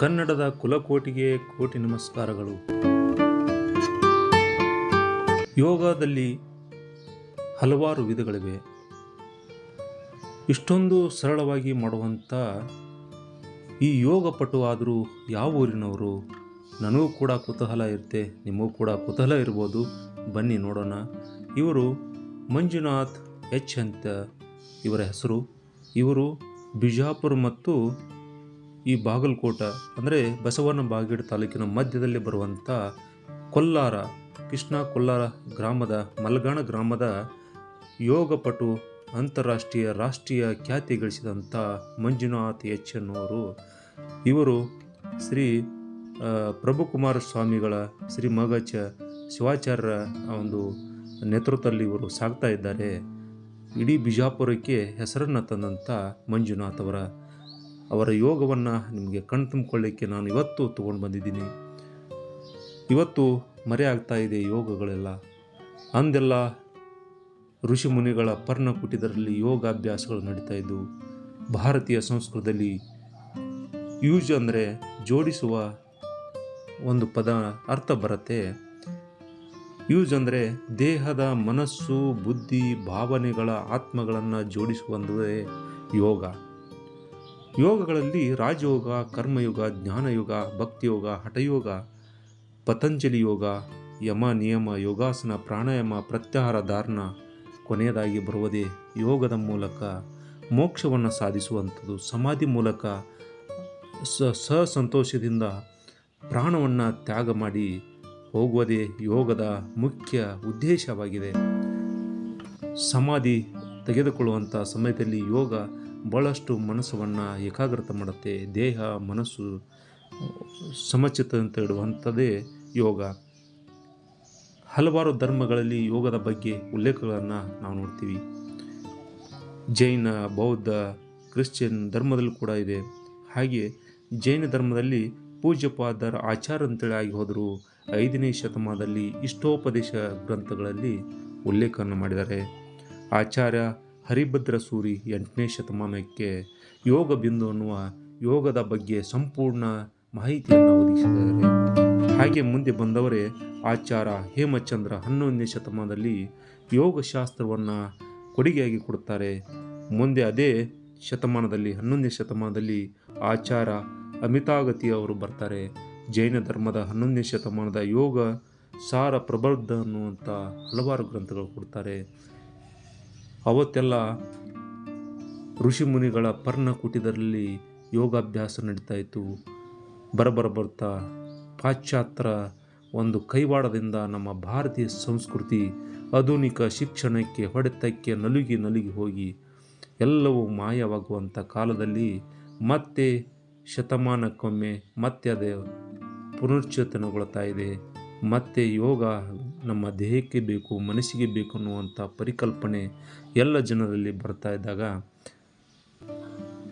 ಕನ್ನಡದ ಕುಲಕೋಟಿಗೆ ಕೋಟಿ ನಮಸ್ಕಾರಗಳು. ಯೋಗದಲ್ಲಿ ಹಲವಾರು ವಿಧಗಳಿವೆ. ಇಷ್ಟೊಂದು ಸರಳವಾಗಿ ಮಾಡುವಂಥ ಈ ಯೋಗ ಪಟು ಆದರೂ ಯಾವ ಊರಿನವರು? ನನಗೂ ಕೂಡ ಕುತೂಹಲ ಇರುತ್ತೆ, ನಿಮಗೂ ಕೂಡ ಕುತೂಹಲ ಇರ್ಬೋದು. ಬನ್ನಿ ನೋಡೋಣ. ಇವರು ಮಂಜುನಾಥ್ ಎಚ್ ಅಂತ ಇವರ ಹೆಸರು. ಇವರು ಬಿಜಾಪುರ ಮತ್ತು ಈ ಬಾಗಲಕೋಟ ಅಂದರೆ ಬಸವನ ಬಾಗೇಡು ತಾಲೂಕಿನ ಮಧ್ಯದಲ್ಲಿ ಬರುವಂಥ ಕೊಲ್ಲಾರ, ಕೃಷ್ಣ ಕೊಲ್ಲಾರ ಗ್ರಾಮದ ಮಲ್ಗಾಣ ಗ್ರಾಮದ ಯೋಗಪಟು ಅಂತಾರಾಷ್ಟ್ರೀಯ ರಾಷ್ಟ್ರೀಯ ಖ್ಯಾತಿ ಗಳಿಸಿದಂಥ ಮಂಜುನಾಥ್ ಎಚ್ ಅನ್ನೋರು ಇವರು ಶ್ರೀ ಪ್ರಭುಕುಮಾರ ಸ್ವಾಮಿಗಳ ಶ್ರೀ ಮಗಚ ಶಿವಾಚಾರ್ಯರ ಒಂದು ನೇತೃತ್ವದಲ್ಲಿ ಇವರು ಸಾಗ್ತಾ ಇದ್ದಾರೆ. ಇಡೀ ಬಿಜಾಪುರಕ್ಕೆ ಹೆಸರನ್ನು ತಂದಂಥ ಮಂಜುನಾಥ್ ಅವರ ಅವರ ಯೋಗವನ್ನು ನಿಮಗೆ ಕಣ್ ತುಂಬಿಕೊಳ್ಳಿಕ್ಕೆ ನಾನು ಇವತ್ತು ತೊಗೊಂಡು ಬಂದಿದ್ದೀನಿ. ಇವತ್ತು ಮರೆ ಆಗ್ತಾ ಇದೆ ಯೋಗಗಳೆಲ್ಲ. ಅಂದೆಲ್ಲ ಋಷಿ ಮುನಿಗಳ ಪರ್ಣಕುಟಿದರಲ್ಲಿ ಯೋಗಾಭ್ಯಾಸಗಳು ನಡೀತಾ ಇದ್ದವು ಭಾರತೀಯ ಸಂಸ್ಕೃತದಲ್ಲಿ ಯೂಜ್ ಅಂದರೆ ಜೋಡಿಸುವ ಒಂದು ಪದ ಅರ್ಥ ಬರುತ್ತೆ. ಯೂಜ್ ಅಂದರೆ ದೇಹದ ಮನಸ್ಸು, ಬುದ್ಧಿ, ಭಾವನೆಗಳ ಆತ್ಮಗಳನ್ನು ಜೋಡಿಸುವಂಥದ್ದೇ ಯೋಗ. ಯೋಗಗಳಲ್ಲಿ ರಾಜಯೋಗ, ಕರ್ಮಯೋಗ, ಜ್ಞಾನಯೋಗ, ಭಕ್ತಿಯೋಗ, ಹಠಯೋಗ, ಪತಂಜಲಿ ಯೋಗ, ಯಮ, ನಿಯಮ, ಯೋಗಾಸನ, ಪ್ರಾಣಾಯಾಮ, ಪ್ರತ್ಯಾಹಾರ, ಧಾರಣ ಕೊನೆಯದಾಗಿ ಬರುವುದೇ ಯೋಗದ ಮೂಲಕ ಮೋಕ್ಷವನ್ನು ಸಾಧಿಸುವಂಥದ್ದು. ಸಮಾಧಿ ಮೂಲಕ ಸ ಸಂತೋಷದಿಂದ ಪ್ರಾಣವನ್ನು ತ್ಯಾಗ ಮಾಡಿ ಹೋಗುವುದೇ ಯೋಗದ ಮುಖ್ಯ ಉದ್ದೇಶವಾಗಿದೆ. ಸಮಾಧಿ ತೆಗೆದುಕೊಳ್ಳುವಂಥ ಸಮಯದಲ್ಲಿ ಯೋಗ ಭಾಳಷ್ಟು ಮನಸ್ಸನ್ನು ಏಕಾಗ್ರತೆ ಮಾಡುತ್ತೆ, ದೇಹ, ಮನಸ್ಸು ಸಮಚಿತ ಅಂತ ಇಡುವಂಥದ್ದೇ ಯೋಗ. ಹಲವಾರು ಧರ್ಮಗಳಲ್ಲಿ ಯೋಗದ ಬಗ್ಗೆ ಉಲ್ಲೇಖಗಳನ್ನು ನಾವು ನೋಡ್ತೀವಿ. ಜೈನ, ಬೌದ್ಧ, ಕ್ರಿಶ್ಚಿಯನ್ ಧರ್ಮದಲ್ಲೂ ಕೂಡ ಇದೆ. ಹಾಗೆ ಜೈನ ಧರ್ಮದಲ್ಲಿ ಪೂಜ್ಯಪಾದರ ಆಚಾರ ಅಂತೇಳಿ ಆಗಿ ಹೋದರು ಐದನೇ ಶತಮಾನದಲ್ಲಿ ಇಷ್ಟೋಪದೇಶ ಗ್ರಂಥಗಳಲ್ಲಿ ಉಲ್ಲೇಖವನ್ನು ಮಾಡಿದ್ದಾರೆ. ಆಚಾರ್ಯ ಹರಿಭದ್ರ ಸೂರಿ ಎಂಟನೇ ಶತಮಾನಕ್ಕೆ ಯೋಗ ಬಿಂದು ಅನ್ನುವ ಯೋಗದ ಬಗ್ಗೆ ಸಂಪೂರ್ಣ ಮಾಹಿತಿಯನ್ನು ಒದಗಿಸಿದ್ದಾರೆ. ಹಾಗೆ ಮುಂದೆ ಬಂದವರೇ ಆಚಾರ ಹೇಮಚಂದ್ರ ಹನ್ನೊಂದನೇ ಶತಮಾನದಲ್ಲಿ ಯೋಗಶಾಸ್ತ್ರವನ್ನು ಕೊಡುಗೆಯಾಗಿ ಕೊಡುತ್ತಾರೆ. ಮುಂದೆ ಅದೇ ಶತಮಾನದಲ್ಲಿ, ಹನ್ನೊಂದನೇ ಶತಮಾನದಲ್ಲಿ ಆಚಾರ ಅಮಿತಾಗತಿ ಅವರು ಬರ್ತಾರೆ. ಜೈನ ಧರ್ಮದ ಹನ್ನೊಂದನೇ ಶತಮಾನದ ಯೋಗ ಸಾರ ಪ್ರಬರ್ಧ ಅನ್ನುವಂಥ ಹಲವಾರು ಗ್ರಂಥಗಳು ಕೊಡ್ತಾರೆ. ಅವತ್ತೆಲ್ಲ ಋಷಿ ಮುನಿಗಳ ಪರ್ಣಕುಟಿದರಲ್ಲಿ ಯೋಗಾಭ್ಯಾಸ ನಡೀತಾ ಇತ್ತು. ಬರಬರ ಬರ್ತಾ ಪಾಶ್ಚಾತ್ಯ ಒಂದು ಕೈವಾಡದಿಂದ ನಮ್ಮ ಭಾರತೀಯ ಸಂಸ್ಕೃತಿ ಆಧುನಿಕ ಶಿಕ್ಷಣಕ್ಕೆ, ಹೊಡೆತಕ್ಕೆ ನಲುಗಿ ನಲುಗಿ ಹೋಗಿ ಎಲ್ಲವೂ ಮಾಯವಾಗುವಂಥ ಕಾಲದಲ್ಲಿ ಮತ್ತೆ ಶತಮಾನಕ್ಕೊಮ್ಮೆ ಮತ್ತೆ ಅದೇ ಪುನಶ್ಚೇತನಗೊಳ್ತಾ ಇದೆ. ಮತ್ತೆ ಯೋಗ ನಮ್ಮ ದೇಹಕ್ಕೆ ಬೇಕು, ಮನಸ್ಸಿಗೆ ಬೇಕು ಅನ್ನುವಂಥ ಪರಿಕಲ್ಪನೆ ಎಲ್ಲ ಜನರಲ್ಲಿ ಬರ್ತಾ ಇದ್ದಾಗ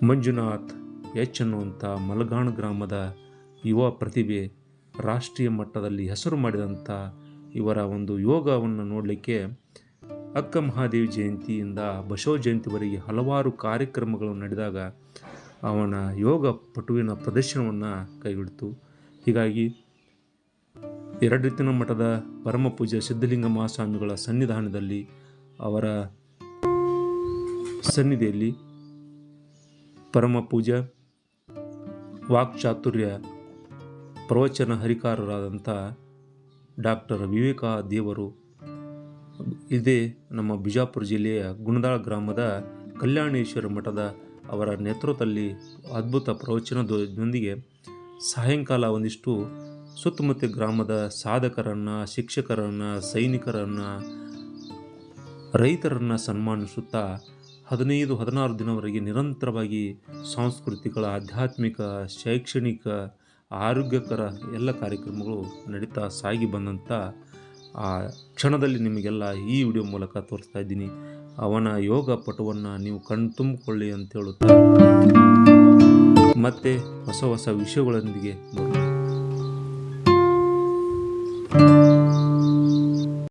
ಮಂಜುನಾಥ್ ಎಚ್ ಅನ್ನುವಂಥ ಮಲಗಾಣ ಗ್ರಾಮದ ಯುವ ಪ್ರತಿಭೆ ರಾಷ್ಟ್ರೀಯ ಮಟ್ಟದಲ್ಲಿ ಹೆಸರು ಮಾಡಿದಂಥ ಇವರ ಒಂದು ಯೋಗವನ್ನು ನೋಡಲಿಕ್ಕೆ ಅಕ್ಕ ಮಹಾದೇವಿ ಜಯಂತಿಯಿಂದ ಬಸವ ಜಯಂತಿವರೆಗೆ ಹಲವಾರು ಕಾರ್ಯಕ್ರಮಗಳು ನಡೆದಾಗ ಅವನ ಯೋಗ ಪಟುವಿನ ಪ್ರದರ್ಶನವನ್ನು ಕೈಬಿಡ್ತು. ಹೀಗಾಗಿ ಎರಡರಿತಿನ ಮಠದ ಪರಮ ಪೂಜ್ಯ ಸಿದ್ಧಲಿಂಗ ಮಹಾಸ್ವಾಮಿಗಳ ಸನ್ನಿಧಾನದಲ್ಲಿ ಅವರ ಸನ್ನಿಧಿಯಲ್ಲಿ ಪರಮ ಪೂಜ ವಾಕ್ಚಾತುರ್ಯ ಪ್ರವಚನ ಹರಿಕಾರರಾದಂಥ ಡಾಕ್ಟರ್ ವಿವೇಕ ದೇವರು ಇದೇ ನಮ್ಮ ಬಿಜಾಪುರ ಜಿಲ್ಲೆಯ ಗುಣದಾಳ ಗ್ರಾಮದ ಕಲ್ಯಾಣೇಶ್ವರ ಮಠದ ಅವರ ನೇತೃತ್ವದಲ್ಲಿ ಅದ್ಭುತ ಪ್ರವಚನದೊಂದಿಗೆ ಸಾಯಂಕಾಲ ಒಂದಿಷ್ಟು ಸುತ್ತಮುತ್ತ ಗ್ರಾಮದ ಸಾಧಕರನ್ನು, ಶಿಕ್ಷಕರನ್ನು, ಸೈನಿಕರನ್ನು, ರೈತರನ್ನು ಸನ್ಮಾನಿಸುತ್ತಾ ಹದಿನೈದು, ಹದಿನಾರು ದಿನವರೆಗೆ ನಿರಂತರವಾಗಿ ಸಾಂಸ್ಕೃತಿಕ, ಆಧ್ಯಾತ್ಮಿಕ, ಶೈಕ್ಷಣಿಕ, ಆರೋಗ್ಯಕರ ಎಲ್ಲ ಕಾರ್ಯಕ್ರಮಗಳು ನಡೀತಾ ಸಾಗಿ ಬಂದಂಥ ಆ ಕ್ಷಣದಲ್ಲಿ ನಿಮಗೆಲ್ಲ ಈ ವಿಡಿಯೋ ಮೂಲಕ ತೋರಿಸ್ತಾ ಇದ್ದೀನಿ ಅವನ ಯೋಗ ಪಟುವನ್ನು ನೀವು ಕಣ್ ತುಂಬಿಕೊಳ್ಳಿ ಅಂತ ಹೇಳುತ್ತಾ ಮತ್ತೆ ಹೊಸ ಹೊಸ ವಿಷಯಗಳೊಂದಿಗೆ.